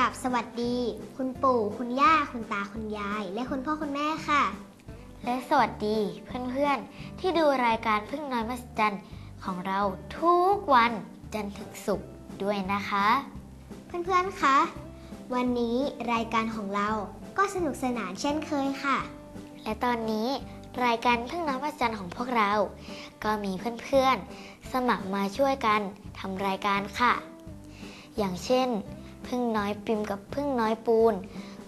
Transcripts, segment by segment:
ราบสวัสดี คุณปู่ คุณย่า คุณตา คุณยาย และคุณพ่อคุณแม่ค่ะ และสวัสดีเพื่อนๆ ที่ดูรายการพึ่งน้อยมหัศจรรย์ของเราทุกวันจันทร์ถึงศุกร์ด้วยนะคะ เพื่อนๆ คะ วันนี้รายการของเราก็สนุกสนานเช่นเคยค่ะ และตอนนี้รายการพึ่งน้อยมหัศจรรย์ของพวกเรา ก็มีเพื่อนๆ สมัครมาช่วยกันทำรายการค่ะ อย่างเช่น พึ่งน้อยปิมกับพึ่งน้อยปูน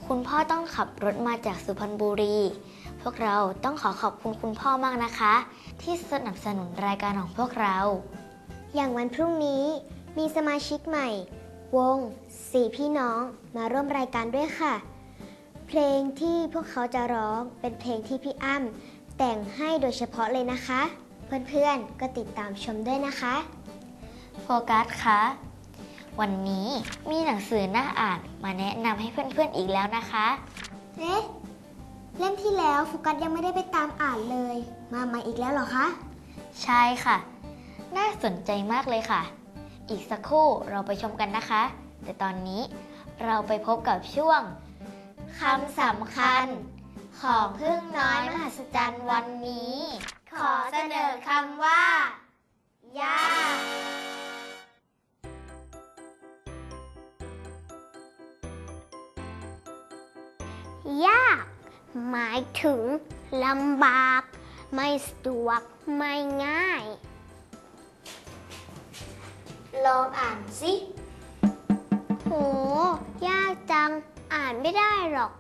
คุณพ่อต้องขับรถมาจากสุพรรณบุรี พวกเราต้องขอขอบคุณคุณพ่อมากนะคะ ที่สนับสนุนรายการของพวกเรา อย่างวันพรุ่งนี้มีสมาชิกใหม่ วงสี่พี่น้องมาร่วมรายการด้วยค่ะ เพลงที่พวกเขาจะร้องเป็นเพลงที่พี่อ้ำแต่งให้โดยเฉพาะเลยนะคะ เพื่อนๆก็ติดตามชมด้วยนะคะ โฟกัสคะ วันนี้มีหนังสือน่าอ่านมาแนะนำให้เพื่อนๆอีกแล้วนะคะ เอ๊ะเล่มที่แล้วโฟกัสยังไม่ได้ไปตามอ่านเลย มาใหม่อีกแล้วเหรอคะ ใช่ค่ะ น่าสนใจมากเลยค่ะ อีกสักครู่เราไปชมกันนะคะ แต่ตอนนี้เราไปพบกับช่วงคำสำคัญ ของพึ่งน้อยมหัศจรรย์วันนี้ ขอเสนอคำว่า ยา ยาก หมายถึงลำบาก ไม่สะดวก ไม่ง่าย ลองอ่านสิ โห ยากจัง อ่านไม่ได้หรอก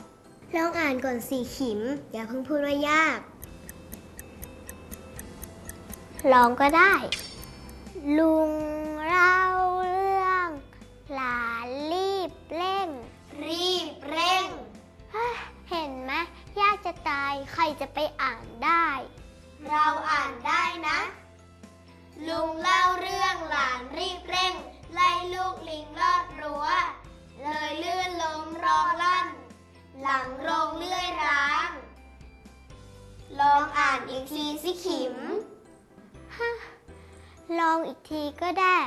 ลองอ่านก่อนสีขิม อย่าเพิ่งพูดว่ายาก ลองก็ได้ ลุงเล่าเรื่องหลาน จะตายใครจะไปอ่านได้ เราอ่านได้นะ ลุงเล่าเรื่องหลานรีบเร่ง ไล่ลูกลิงลอดรั้ว เลยลื่นล้มร้องลั่น หลังโรงเลื่อยร้าง ลองอ่านอีกทีสิขิม ลองอีกทีก็ได้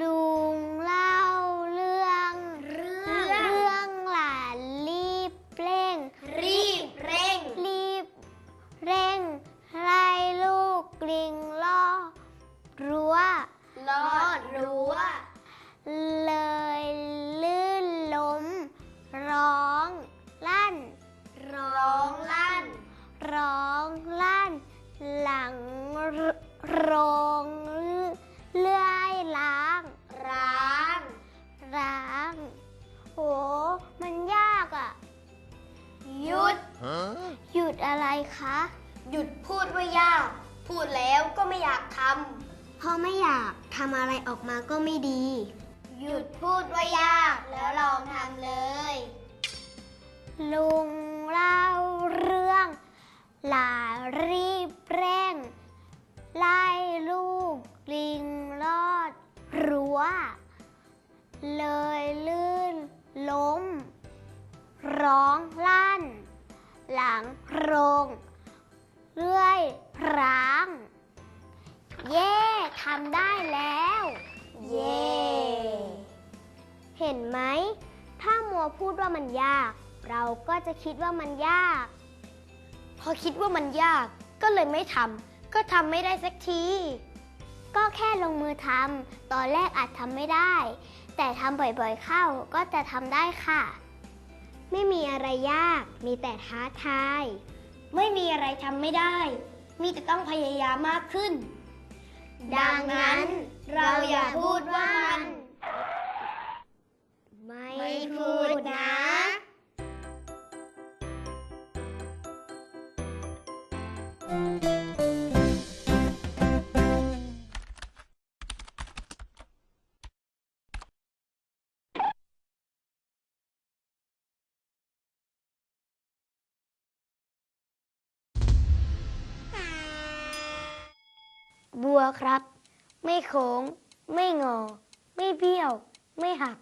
ลุงเล่า รั้ว เลยลื่นล้ม ร้องลั่น ร้องลั่น ร้องลั่น หลังโรงเลื่อยล้าง ร้าง ร้าง โห มันยากอะ่ะ หยุด หยุดอะไรคะ หยุดพูดว่ายาก พูดแล้วก็ไม่อยากทเพราะไม่อยาก ทำอะไรออกมาก็ไม่ดีำหยุดพูดว่ายากแล้วลองทำเลย ลุงเล่าเรื่องหลารีบเร่ง ไล่ลูกลิงลอดรั้ว เลยลื่นล้ม ร้องลั่น หลังโรง เรื่อยร้าง เย่ทำได้แล้ว เย้เห็นไหม ถ้ามัวพูดว่ามันยาก เราก็จะคิดว่ามันยาก พอคิดว่ามันยากก็เลยไม่ทำก็ทำไม่ได้สักที ก็แค่ลงมือทำตอนแรกอาจทำไม่ได้ แต่ทำบ่อยๆเข้าก็จะทำได้ค่ะ ไม่มีอะไรยาก มีแต่ท้าทาย ไม่มีอะไรทำไม่ได้ มีแต่ต้องพยายามมากขึ้น ดังนั้นเราอย่าพูดว่ามัน ไม่พูดนะบัว ครับ ไม่โค้ง ไม่งอ ไม่เบี้ยว ไม่หัก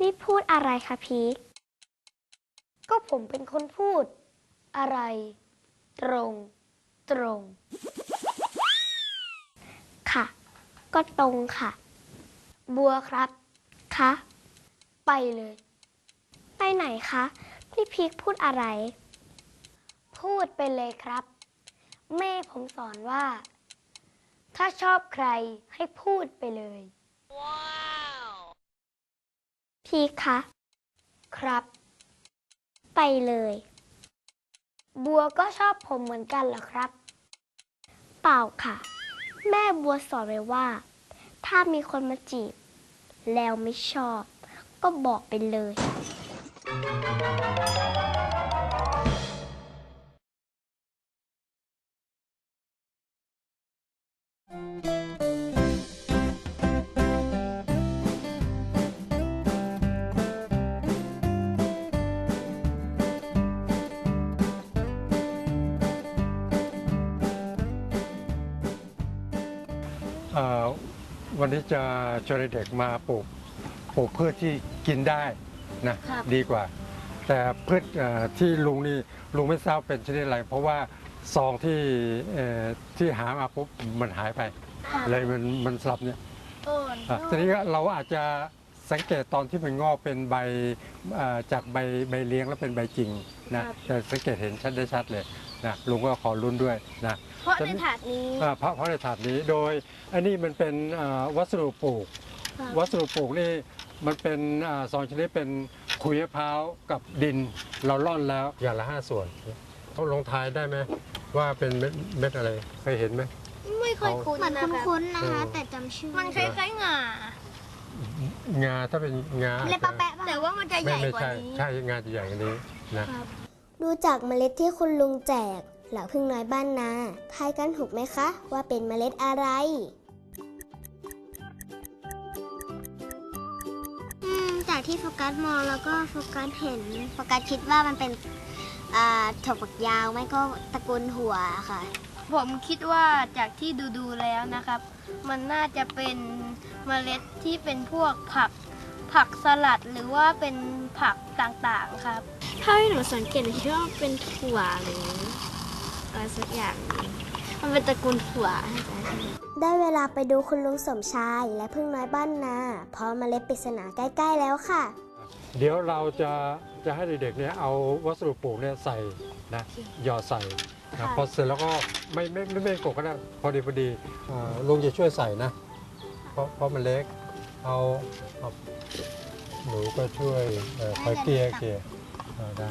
นี่พูดอะไรคะพีคก็ผมเป็นคนพูด อะไร ตรง ตรง ค่ะ ก็ตรงค่ะ บัวครับคะไปเลย ไปไหนคะพี่พีคพูดอะไร พูดไปเลยครับ แม่ผมสอนว่า ถ้าชอบใครให้พูดไปเลยพีคคะ ครับ ไปเลย บัวก็ชอบผมเหมือนกันเหรอครับ เปล่าค่ะ แม่บัวสอนไว้ว่า ถ้ามีคนมาจีบ แล้วไม่ชอบ ก็บอกไปเลยเอ่ วันนี้จะชวนเด็กๆมาปลูกปลูกพืชที่กินได้นะครับดีกว่า แต่พืชเอ่อที่ลุงนี่ลุงไม่ทราบเป็นชนิดอะไร เพราะว่าซองที่เอ่อที่หามาปุ๊บมันหายไปเลยมันมันสลับเนี่ยอะทีนี้ก็เราอาจจะสังเกตตอนที่มันงอกเป็นใบเอ่อจากใบใบเลี้ยงแล้วเป็นใบจริงนะครับจะสังเกตเห็นชัดได้ชัดเลยนะลุงก็ขอรุ้นด้วยนะ เพราะในถาดนี้ อ่าเพราะเพราะในถาดนี้โดยอันนี้มันเป็นอ่าวัสดุปลูก ครับ วัสดุปลูกนี่มันเป็นอาสองชนิดเป็นขุยมะพร้าวกับดินเราล่อนแล้วอย่างละห้าส่วนเขาลงทายได้ไหมว่าเป็นเม็ดเม็ดอะไรเคยเห็นไหม ไม่เคยคุ้นเหมือนนะครับคุ้นๆนะคะ เออ แต่จำชื่อมันคล้ายๆงางาถ้าเป็นงาเล็บปะแปะป่ะแต่ว่ามันจะใหไม่ญ่ไม่กว่าใช่นี้ ใช่งาจะใหญ่กว่านี้นะ ดูจากเมล็ดที่คุณลุงแจก เหล่าพึ่งน้อยบ้านนาทายกันถูกไหมคะ ว่าเป็นเมล็ดอะไร อืม จากที่โฟกัสมองแล้วก็โฟกัสเห็นโฟกัสคิดว่ามันเป็นอ่าถั่วฝักยาวไม่ก็ตระกูลหัวค่ะ ผมคิดว่าจากที่ดูดูๆแล้วนะครับ มันน่าจะเป็นเมล็ดที่เป็นพวกผักผักสลัดหรือว่าเป็นผักต่างๆครับ ถ้าให้หนูสังเกตหนูคิดว่ามันเป็นถั่วหรือ อะไรสักอย่างหนึ่งมันเป็นตระกูลถั่วให้ใจใช่ไหมได้เวลาไปดูคุณลุงสมชายและพึ่งน้อยบ้านนาพร้อมเมล็ดปริศนาใกล้ ๆ แล้วค่ะ เดี๋ยวเราจะจะให้เด็กๆเนี่ยเอาวัสดุปลูกเนี่ยใส่นะหยอดใส่นะพอเสร็จแล้วก็ไม่ไม่ไม่ไม่กดก็ได้พอดีพอดีอ่าลุงจะช่วยใส่นะ เพราะเพราะมันเล็กเอาเอาหนูก็ช่วยเอ่อคอยเกลี่ยเกลี่ยอ่าได้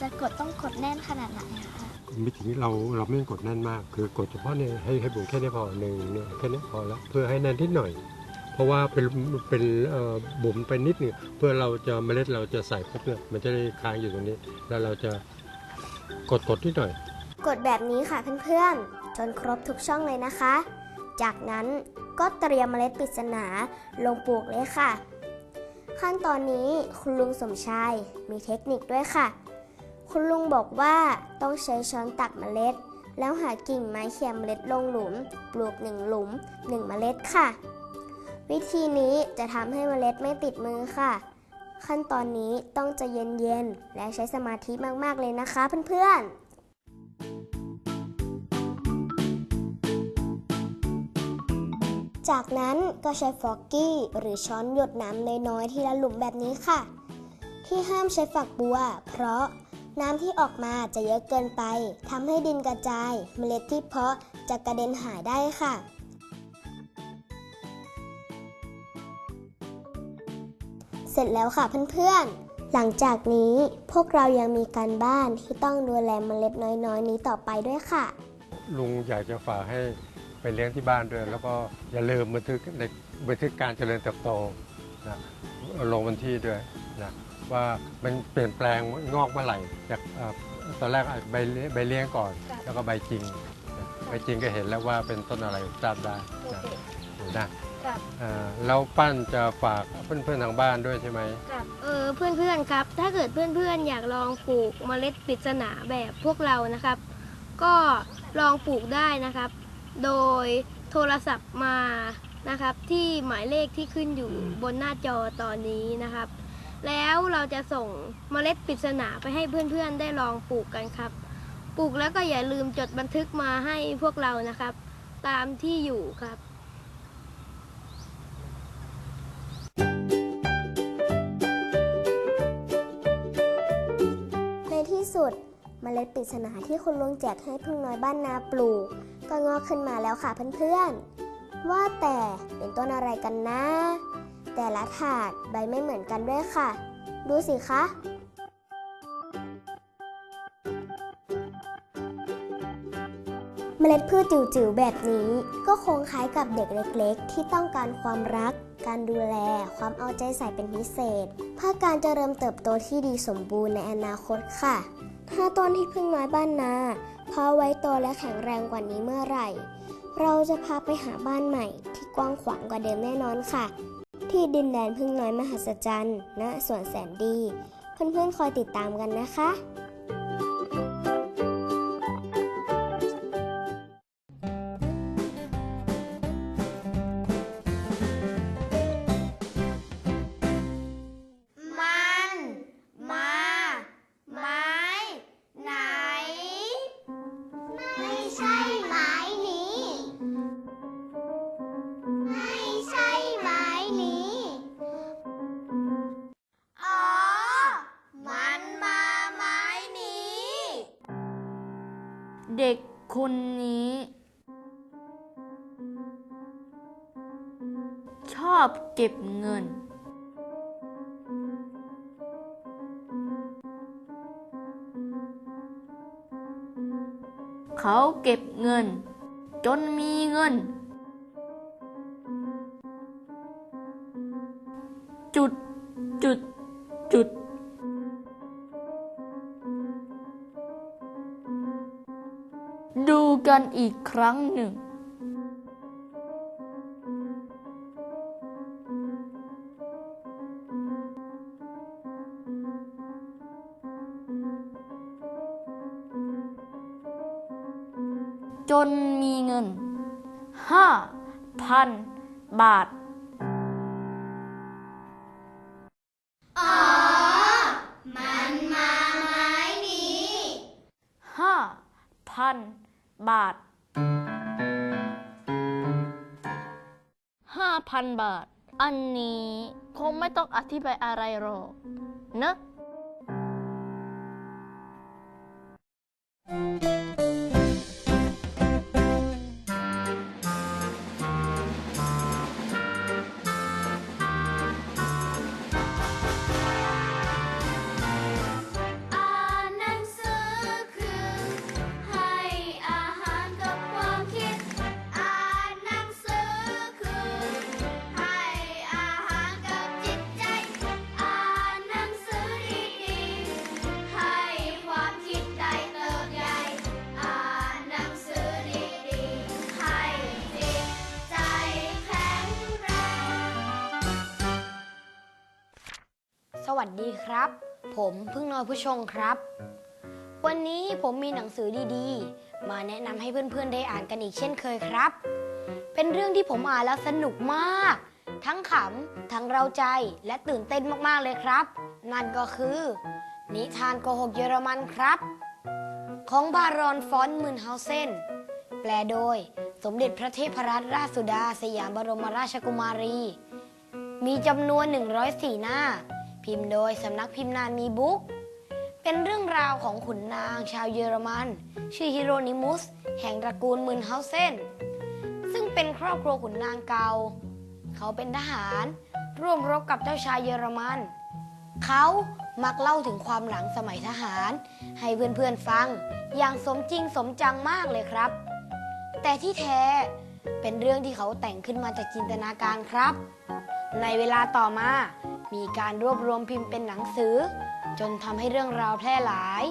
จะกดต้องกดแน่นขนาดไหนอะคะมิถึงเราเราไม่กดแน่นมาก คือกดเฉพาะเนี่ยให้ให้บุ๋มแค่นี้พอหนึ่งเนี่ยแค่นี้พอแล้วเพื่อให้แน่นนิดหน่อย เพราะว่าเป็นเป็นเอ่อบุ๋มไปนิดหนึงเพื่อเราจะเมล็ดเราจะใส่ปุ๊บเนี่ยมันจะได้ค้างอยู่ตรงนี้ แล้วเราจะกดกดนิดหน่อย กดแบบนี้ค่ะเพื่อนๆจนครบทุกช่องเลยนะคะ จากนั้นก็เตรียมเมล็ดปริศนาลงปลูกเลยค่ะ ขั้นตอนนี้คุณลุงสมชายมีเทคนิคด้วยค่ะ คุณลุงบอกว่าต้องใช้ช้อนตักเมล็ด แล้วหากิ่งไม้เขี่ยเมล็ดลงหลุม ปลูกหนึ่งหลุมหนึ่งเมล็ดค่ะ วิธีนี้จะทำให้เมล็ดไม่ติดมือค่ะ ขั้นตอนนี้ต้องใจเย็นๆ และใช้สมาธิมากๆเลยนะคะเพื่อนๆจากนั้นก็ใช้ฟอกกี้หรือช้อนหยดน้ำน้อยๆทีละหลุมแบบนี้ค่ะ ที่ห้ามใช้ฝักบัว เพราะ น้ำที่ออกมาจะเยอะเกินไปทำให้ดินกระจาย เมล็ดที่เพาะจะกระเด็นหายได้ค่ะ เสร็จแล้วค่ะเพื่อนๆ หลังจากนี้พวกเรายังมีการบ้านที่ต้องดูแลเมล็ดน้อยๆนี้ต่อไปด้วยค่ะ ลุงอยากจะฝากให้ไปเลี้ยงที่บ้านด้วย แล้วก็อย่าลืมบันทึกในบันทึกการเจริญเติบโตนะลงวันที่ด้วย ว่ามันเปลี่ยนแปลงงอกเมื่อไหร่จากเอ่อตอนแรกอาจใบเลี้ยใบเลี้ยงก่อน แล้วก็ใบจริงนะใบจริงก็เห็นแล้วว่าเป็นต้นอะไรทราบได้นะนะครับเอ่อแล้วปั้นจะฝากเพื่อนๆทางบ้านด้วยใช่ไหมเออเพื่อนๆครับ ถ้าเกิดเพื่อนๆอยากลองปลูกเมล็ดปริศนาแบบพวกเรานะครับ ก็ลองปลูกได้นะครับ โดยโทรศัพท์มานะครับที่หมายเลขที่ขึ้นอยู่บนหน้าจอตอนนี้นะครับ แล้วเราจะส่งเมล็ดปริศนาไปให้เพื่อนๆได้ลองปลูกกันครับ ปลูกแล้วก็อย่าลืมจดบันทึกมาให้พวกเรานะครับ ตามที่อยู่ครับในที่สุดเมล็ดปริศนาที่คุณลุงแจกให้พึ่งน้อยบ้านนาปลูก ก็งอกขึ้นมาแล้วค่ะเพื่อนๆ ว่าแต่เป็นต้นอะไรกันนะ แต่ละถาดใบไม่เหมือนกันด้วยค่ะ ดูสิคะ เมล็ดพืชจิ๋วๆแบบนี้ก็คงคล้ายกับเด็กเล็กๆ ที่ต้องการความรัก การดูแล ความเอาใจใส่เป็นพิเศษเพื่อการเจริญเติบโตที่ดีสมบูรณ์ในอนาคตค่ะ ถ้าต้นที่พึ่งน้อยบ้านนาพอไว้โตและแข็งแรงกว่านี้เมื่อไหร่เราจะพาไปหาบ้านใหม่ที่กว้างขวางกว่าเดิมแน่นอนค่ะ ที่ดินแดนพึ่งน้อยมหัศจรรย์ณสวนแสนดี เพื่อนๆคอยติดตามกันนะคะ เด็กคนนี้ ชอบเก็บเงิน เขาเก็บเงิน จนมีเงิน กันอีกครั้งหนึ่งจนมีเงินห้าพันบาท อันนี้คงไม่ต้องอธิบายอะไรหรอกเนอะ สวัสดีครับ ผมพึ่งน้อยผู้ชงครับ วันนี้ผมมีหนังสือดีๆ มาแนะนำให้เพื่อนๆได้อ่านกันอีกเช่นเคยครับ เป็นเรื่องที่ผมอ่านแล้วสนุกมาก ทั้งขำ ทั้งเราใจและตื่นเต้นมากๆเลยครับ นั่นก็คือ นิทานโกหกเยอรมันครับ ของบารอนฟอนมืนเฮาเซนแปลโดยสมเด็จพระเทพรัตนราชสุดา สยามบรมราชกุมารี มีจำนวน 104 หน้า พิมพ์โดยสำนักพิมพ์นานมีบุ๊ก เป็นเรื่องราวของขุนนางชาวเยอรมัน ชื่อฮิโรนิมุส แห่งตระกูลมืนเฮาเซน ซึ่งเป็นครอบครัวขุนนางเก่าเขาเป็นทหาร ร่วมรบกับเจ้าชายเยอรมัน เขามักเล่าถึงความหลังสมัยทหาร ให้เพื่อนๆฟัง อย่างสมจริงสมจังมากเลยครับ แต่ที่แท้เป็นเรื่องที่เขาแต่งขึ้นมาจากจินตนาการครับ ในเวลาต่อมา มีการรวบรวมพิมพ์เป็นหนังสือ จนทำให้เรื่องราวแพร่หลาย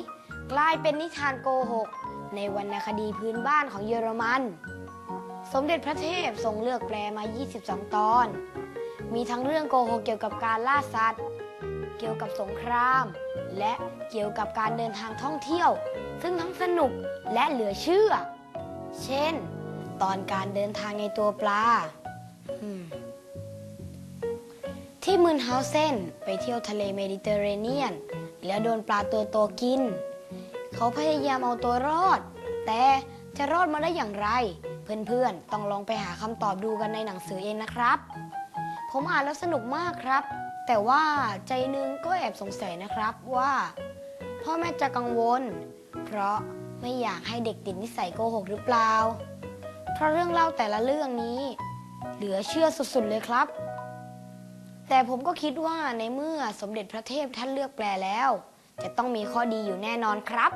กลายเป็นนิทานโกหก ในวรรณคดีพื้นบ้านของเยอรมัน สมเด็จพระเทพทรงเลือกแปลมา 22 ตอน มีทั้งเรื่องโกหกเกี่ยวกับการล่าสัตว์ เกี่ยวกับสงคราม และเกี่ยวกับการเดินทางท่องเที่ยว ซึ่งทั้งสนุกและเหลือเชื่อ เช่น ตอนการเดินทางในตัวปลา ที่มืนเฮาเซนไปเที่ยวทะเลเมดิเตอร์เรเนียน แล้วโดนปลาตัวโตกิน เขาพยายามเอาตัวรอด แต่จะรอดมาได้อย่างไร เพื่อนๆ ต้องลองไปหาคำตอบดูกันในหนังสือเองนะครับ ผมอ่านแล้วสนุกมากครับ แต่ว่าใจนึงก็แอบสงสัยนะครับว่า พ่อแม่จะกังวล เพราะไม่อยากให้เด็กติดนิสัยโกหกหรือเปล่า เพราะเรื่องเล่าแต่ละเรื่องนี้ เหลือเชื่อสุดๆเลยครับ แต่ผมก็คิดว่าในเมื่อสมเด็จพระเทพท่านเลือกแปลแล้ว จะต้องมีข้อดีอยู่แน่นอนครับ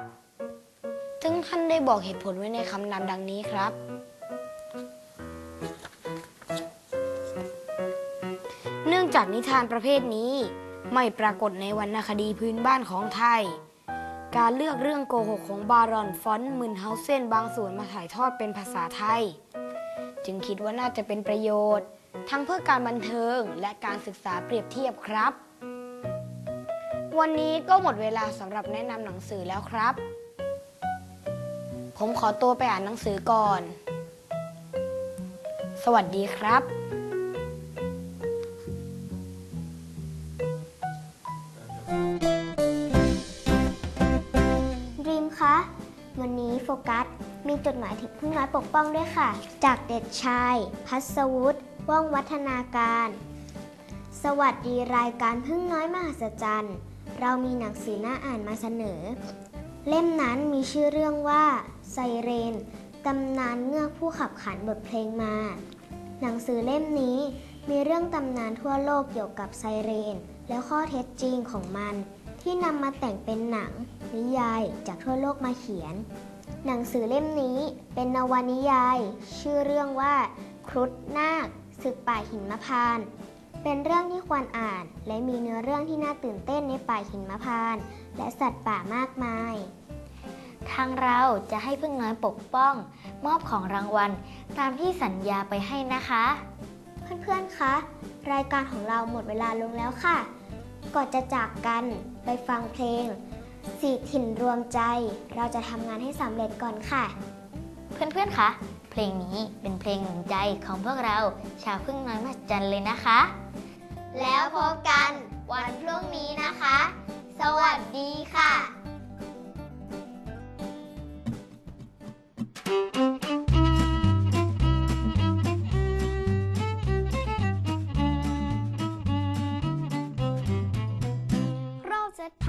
ถึงท่านได้บอกเหตุผลไว้ในคำนำดังนี้ครับ เนื่องจากนิทานประเภทนี้ ไม่ปรากฏในวรรณคดีพื้นบ้านของไทย การเลือกเรื่องโกหกของบารอนฟอนมึนเฮาเซนบางส่วนมาถ่ายทอดเป็นภาษาไทย จึงคิดว่าน่าจะเป็นประโยชน์ ทั้งเพื่อการบันเทิงและการศึกษาเปรียบเทียบครับ วันนี้ก็หมดเวลาสำหรับแนะนำหนังสือแล้วครับ ผมขอตัวไปอ่านหนังสือก่อน สวัสดีครับดรีมคะ วันนี้โฟกัสมีจดหมายถึงพึ่งน้อยปกป้องด้วยค่ะ จากเด็กชาย พัสวุฒิ ว่องวัฒนาการ สวัสดีรายการพึ่งน้อยมหัศจรรย์ เรามีหนังสือน่าอ่านมาเสนอ เล่มนั้นมีชื่อเรื่องว่า ไซเรนตำนานเงือกผู้ขับขานบทเพลงมา หนังสือเล่มนี้มีเรื่องตำนานทั่วโลกเกี่ยวกับไซเรน และข้อเท็จจริงของมัน ที่นำมาแต่งเป็นหนัง นิยายจากทั่วโลกมาเขียน หนังสือเล่มนี้เป็นนวนิยาย ชื่อเรื่องว่าครุฑนาค ศึกป่าหินมะพานต์เป็นเรื่องที่ควรอ่าน และมีเนื้อเรื่องที่น่าตื่นเต้นในป่าหินมะพานต์และสัตว์ป่ามากมาย ทางเราจะให้พึ่งน้อยปกป้อง มอบของรางวัล ตามที่สัญญาไปให้นะคะ เพื่อนๆ คะ รายการของเราหมดเวลาลงแล้วค่ะ ก่อนจะจากกันไปฟังเพลงสี่ถิ่นรวมใจ เราจะทำงานให้สำเร็จก่อนค่ะ เพื่อนๆ คะ เพลงนี้เป็นเพลงหนึ่งใจของพวกเราชาวพึ่งน้อยมหัศจรรย์เลยนะคะ แล้วพบกันวันพรุ่งนี้นะคะ สวัสดีค่ะเราจะท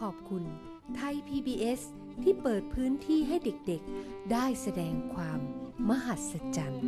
ขอบคุณ ไทย PBS ที่เปิดพื้นที่ให้เด็กๆ ได้แสดงความมหัศจรรย์